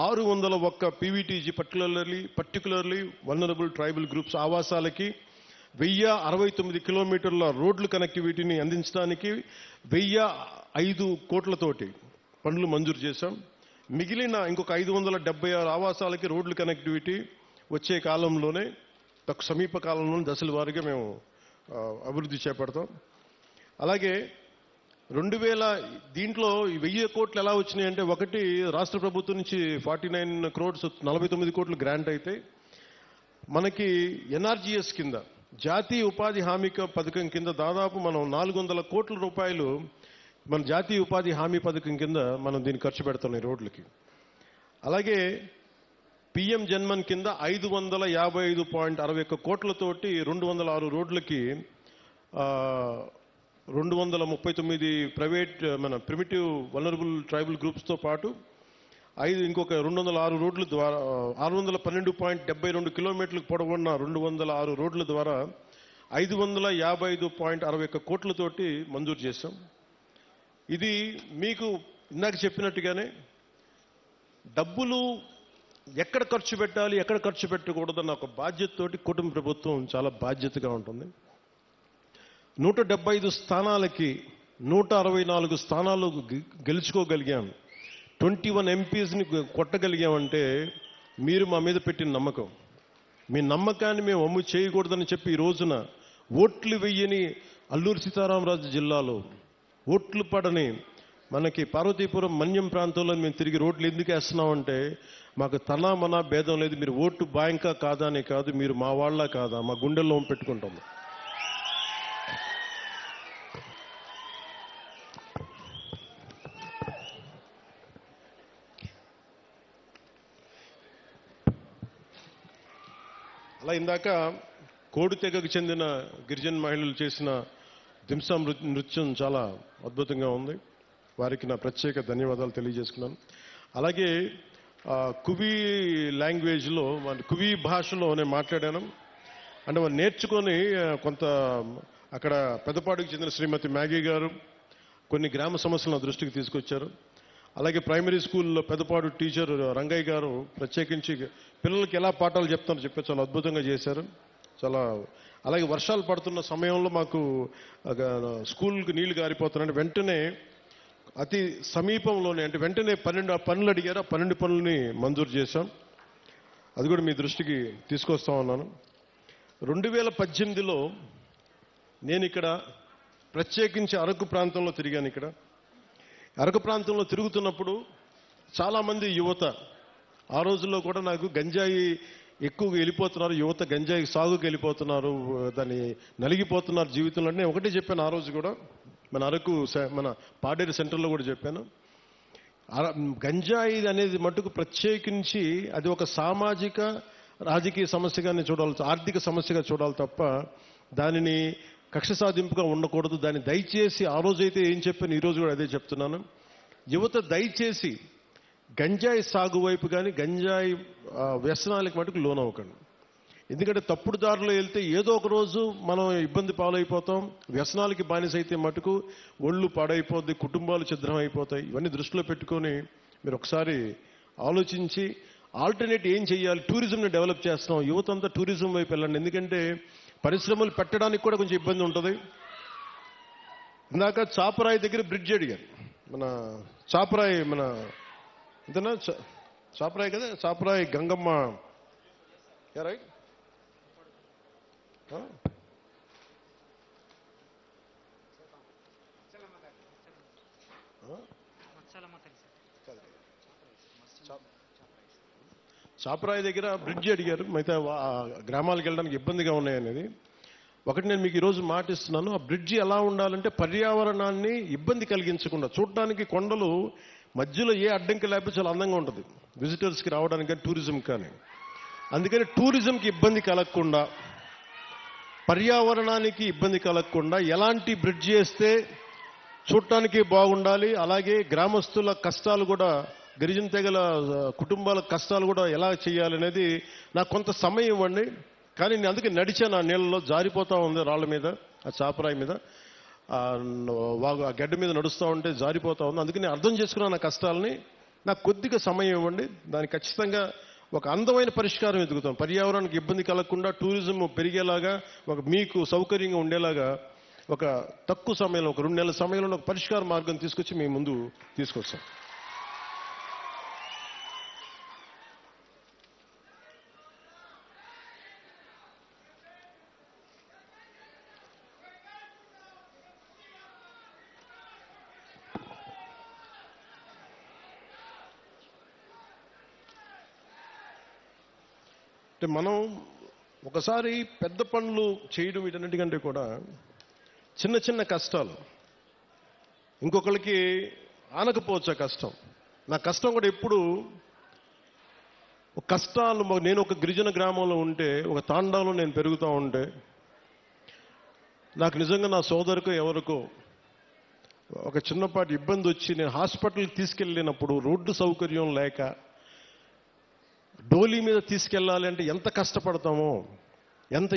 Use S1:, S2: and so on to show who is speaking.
S1: ఆరు వందల ఒక్క PVTG particularly particularly vulnerable tribal groups ఆవాసాలకి వెయ్యి అరవై తొమ్మిది కిలోమీటర్ల రోడ్లు కనెక్టివిటీని అందించడానికి వెయ్యి ఐదు కోట్లతోటి పనులు మంజూరు చేశాం. మిగిలిన ఇంకొక ఐదు వందల డెబ్బై ఆరు ఆవాసాలకి రోడ్లు కనెక్టివిటీ వచ్చే కాలంలోనే తక్కువ సమీపకాలంలో దశల వారీగా మేము అభివృద్ధి చేపడతాం. అలాగే రెండు వేల దీంట్లో వెయ్యి కోట్లు ఎలా వచ్చినాయి అంటే ఒకటి రాష్ట్ర ప్రభుత్వం నుంచి ఫార్టీ నైన్ క్రోడ్స్ నలభై తొమ్మిది కోట్లు గ్రాంట్ అయితే మనకి ఎన్ఆర్జీఎస్ కింద జాతీయ ఉపాధి హామీ పథకం కింద దాదాపు మనం నాలుగు వందల కోట్ల రూపాయలు మన జాతీయ ఉపాధి హామీ పథకం కింద మనం దీన్ని ఖర్చు పెడుతున్నాం రోడ్లకి. అలాగే పిఎం జన్మన్ కింద ఐదు వందల యాభై ఐదు పాయింట్ అరవై ఒక్క కోట్లతోటి రెండు వందల ఆరు రోడ్లకి రెండు వందల ముప్పై తొమ్మిది ప్రైవేట్ మన ప్రిమిటివ్ వనరబుల్ ట్రైబల్ గ్రూప్స్తో పాటు ఐదు ఇంకొక రెండు వందల ఆరు రోడ్ల ద్వారా ఆరు వందల పన్నెండు పాయింట్ డెబ్బై రెండు కిలోమీటర్లకు పొడవున్న రెండు వందల ఆరు రోడ్ల ద్వారా ఐదు వందల యాభై ఐదు పాయింట్ అరవై ఒక్క కోట్లతోటి మంజూరు చేశాం. ఇది మీకు ఇందాక చెప్పినట్టుగానే డబ్బులు ఎక్కడ ఖర్చు పెట్టాలి ఎక్కడ ఖర్చు పెట్టకూడదన్న ఒక బాధ్యతతోటి కుటుంబ ప్రభుత్వం చాలా బాధ్యతగా ఉంటుంది. నూట డెబ్బై ఐదు స్థానాలకి నూట అరవై నాలుగు స్థానాలు గె- గెలుచుకోగలిగాం. ట్వంటీ వన్ ఎంపీస్ని కొట్టగలిగామంటే మీరు మా మీద పెట్టిన నమ్మకం. మీ నమ్మకాన్ని మేము అమ్ము చేయకూడదని చెప్పి ఈ రోజున ఓట్లు వెయ్యని అల్లూరు సీతారామరాజు జిల్లాలో ఓట్లు పడని మనకి పార్వతీపురం మన్యం ప్రాంతంలో మేము తిరిగి రోడ్లు ఎందుకు వేస్తున్నామంటే మాకు తలా మన భేదం లేదు. మీరు ఓటు బ్యాంకా కాదా అని కాదు. మీరు మా వాళ్ళ కాదా? మా గుండెల్లో పెట్టుకుంటాం అలా ఇందాక కోడి తెగకు చెందిన గిరిజన మహిళలు చేసిన దింసా నృ- నృత్యం చాలా అద్భుతంగా ఉంది. వారికి నా ప్రత్యేక ధన్యవాదాలు తెలియజేసుకున్నాను. అలాగే కువి లాంగ్వేజ్లో కువి భాషలో నేను మాట్లాడాను. అంటే వాళ్ళు నేర్చుకొని కొంత అక్కడ పెద్దపాడుకు చెందిన శ్రీమతి మ్యాగీ గారు కొన్ని గ్రామ సమస్యలను దృష్టికి తీసుకొచ్చారు. అలాగే ప్రైమరీ స్కూల్లో పెద్దపాడు టీచర్ రంగయ్య గారు ప్రత్యేకించి పిల్లలకి ఎలా పాఠాలు చెప్తారో చెప్పి చాలా అద్భుతంగా చేశారు. చాలా అలాగే వర్షాలు పడుతున్న సమయంలో మాకు స్కూల్కి నీళ్ళు గారిపోతున్నాయి వెంటనే అతి సమీపంలోనే అంటే వెంటనే పన్నెండు పనులు అడిగారు. ఆ పన్నెండు పనులని మంజూరు చేశాం. అది కూడా మీ దృష్టికి తీసుకొస్తా ఉన్నాను. రెండు వేల పద్దెనిమిదిలో నేను ఇక్కడ ప్రత్యేకించి అరకు ప్రాంతంలో తిరిగాను ఇక్కడ. అరకు ప్రాంతంలో తిరుగుతున్నప్పుడు చాలామంది యువత ఆ రోజుల్లో కూడా నాకు గంజాయి ఎక్కువగా వెళ్ళిపోతున్నారు యువత గంజాయి సాగుకి వెళ్ళిపోతున్నారు దాన్ని నలిగిపోతున్నారు జీవితంలో. అంటే నేను ఒకటే చెప్పాను ఆ రోజు కూడా మన అరకు మన పాడేరు సెంటర్లో కూడా చెప్పాను. అర- గంజాయి అనేది మటుకు ప్రత్యేకించి అది ఒక సామాజిక రాజకీయ సమస్యగానే చూడాలి ఆర్థిక సమస్యగా చూడాలి తప్ప దానిని కక్ష సాధింపుగా ఉండకూడదు. దాన్ని దయచేసి ఆ రోజైతే ఏం చెప్పాను ఈ రోజు కూడా అదే చెప్తున్నాను. యువత దయచేసి గంజాయి సాగు వైపు కానీ గంజాయి వ్యసనాలకు మటుకు లోనవ్వకండి. ఎందుకంటే తప్పుడు దారిలో వెళ్తే ఏదో ఒక రోజు మనం ఇబ్బంది పాలైపోతాం. వ్యసనాలకి బానిస అయితే మటుకు ఒళ్ళు పాడైపోద్ది కుటుంబాలు ఛిద్రం అయిపోతాయి. ఇవన్నీ దృష్టిలో పెట్టుకొని మీరు ఒకసారి ఆలోచించి ఆల్టర్నేట్ ఏం చేయాలి టూరిజంని డెవలప్ చేస్తున్నాం. యువత అంతా టూరిజం వైపు వెళ్ళండి. ఎందుకంటే పరిశ్రమలు పెట్టడానికి కూడా కొంచెం ఇబ్బంది ఉంటుంది. ఇందాక చాపరాయి దగ్గర బ్రిడ్జ్ అడిగారు. మన చాపరాయి మన ఇంతనా చాపరాయి కదా? చాపరాయి గంగమ్మ. Right? చాపరాయి దగ్గర బ్రిడ్జ్ అడిగారు. మిగతా గ్రామాలకు వెళ్ళడానికి ఇబ్బందిగా ఉన్నాయనేది. ఒకటి నేను మీకు ఈరోజు మాటిస్తున్నాను ఆ బ్రిడ్జి ఎలా ఉండాలంటే పర్యావరణాన్ని ఇబ్బంది కలిగించకుండా చూడడానికి కొండలు మధ్యలో ఏ అడ్డంకి లేకపోతే చాలా అందంగా ఉంటుంది. విజిటర్స్కి రావడానికి కానీ టూరిజం కానీ. అందుకని టూరిజంకి ఇబ్బంది కలగకుండా పర్యావరణానికి ఇబ్బంది కలగకుండా ఎలాంటి బ్రిడ్జ్ చేస్తే చూడటానికి బాగుండాలి. అలాగే గ్రామస్తుల కష్టాలు కూడా గిరిజన తెగల కుటుంబాల కష్టాలు కూడా ఎలా చేయాలనేది నాకు కొంత సమయం ఇవ్వండి. కానీ నేను అందుకే నడిచాను ఆ నీళ్ళలో జారిపోతా ఉంది రాళ్ళ మీద ఆ చాపరాయి మీద. వాగు ఆ గడ్డ మీద నడుస్తూ ఉంటే జారిపోతా ఉంది. అందుకే నేను అర్థం చేసుకున్నాను నా కష్టాలని. నాకు కొద్దిగా సమయం ఇవ్వండి. దానికి ఖచ్చితంగా ఒక అందమైన పరిష్కారం ఎదుగుతాం. పర్యావరణానికి ఇబ్బంది కలగకుండా టూరిజం పెరిగేలాగా ఒక మీకు సౌకర్యంగా ఉండేలాగా ఒక తక్కువ సమయంలో ఒక రెండు నెలల సమయంలో ఒక పరిష్కార మార్గం తీసుకొచ్చి మీ ముందు తీసుకొస్తాం. అంటే మనం ఒకసారి పెద్ద పనులు చేయడం వీటన్నిటికంటే కూడా చిన్న చిన్న కష్టాలు. ఇంకొకరికి ఆనకపోవచ్చు ఆ కష్టం. నా కష్టం కూడా ఎప్పుడు కష్టాలు నేను ఒక గిరిజన గ్రామంలో ఉంటే ఒక తాండాలో నేను పెరుగుతూ ఉంటే నాకు నిజంగా నా సోదరుకో ఎవరికో ఒక చిన్నపాటి ఇబ్బంది వచ్చి నేను హాస్పిటల్కి తీసుకెళ్ళినప్పుడు రోడ్డు సౌకర్యం లేక డోలీ మీద తీసుకెళ్ళాలి అంటే ఎంత కష్టపడతామో ఎంత